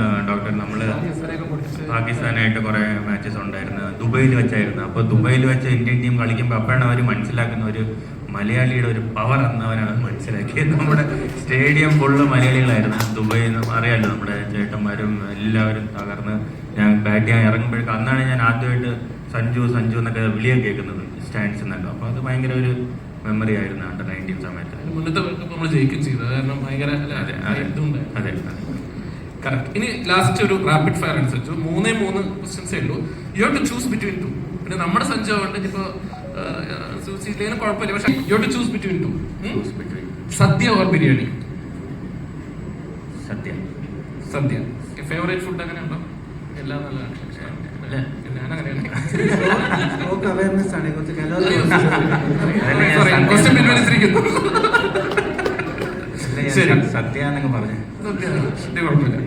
പറയുന്നത് നമ്മൾ പാകിസ്ഥാനായിട്ട് കുറെ മാച്ചസ് ഉണ്ടായിരുന്നു ദുബൈയിൽ വെച്ചായിരുന്നു. അപ്പോൾ ദുബൈയിൽ വെച്ച് ഇന്ത്യൻ ടീം കളിക്കുമ്പോൾ അപ്പോഴാണ് അവർ മനസ്സിലാക്കുന്ന ഒരു മലയാളിയുടെ ഒരു പവർ എന്നവനാണ് മനസ്സിലാക്കിയത്. നമ്മുടെ സ്റ്റേഡിയം ഫുള്ള് മലയാളികളായിരുന്നു. ദുബൈയിൽ നിന്ന് അറിയാലോ നമ്മുടെ ചേട്ടന്മാരും എല്ലാവരും തകർന്ന് ഞാൻ ബാറ്റ് ചെയ്യാൻ ഇറങ്ങുമ്പോഴേക്കും അന്നാണ് ഞാൻ ആദ്യമായിട്ട് സഞ്ജു സഞ്ജു എന്നൊക്കെ വിളിയൊക്കെ കേൾക്കുന്നത് സ്റ്റാൻഡ്സ് എന്നൊക്കെ. അപ്പോൾ അത് ഭയങ്കര ഒരു മെമ്മറി ആയിരുന്നു അണ്ടർ നയന്റീൻ സമയത്ത്. മുന്നത്തെ നമ്മൾ ജയിക്കുകയും ചെയ്തു. കാരണം ഭയങ്കര അതെ അതെ അതെ. കറക്റ്റ് ഇനി ലാസ്റ്റ് ഒരു റാപ്പിഡ് ഫയർ അനുസരിച്ചു മൂന്നേ മൂന്ന് ക്വസ്റ്റ്യൻസേ ഉള്ളൂ. You have to choose between two പിന്നെ നമ്മുടെ സഞ്ജയ് ഉണ്ട് ഇപ്പോൾ സൂസിയില്ലേലും കുഴപ്പമില്ല. പക്ഷെ you have to choose between two sadya or biryani? Sadya. Sadya. Favourite food അങ്ങനെ ഉണ്ടോ എല്ലാം നല്ലതാണ്. പക്ഷേ ശരി. സത്യ എന്നൊക്കെ പറഞ്ഞു സദ്യ കുഴപ്പമില്ല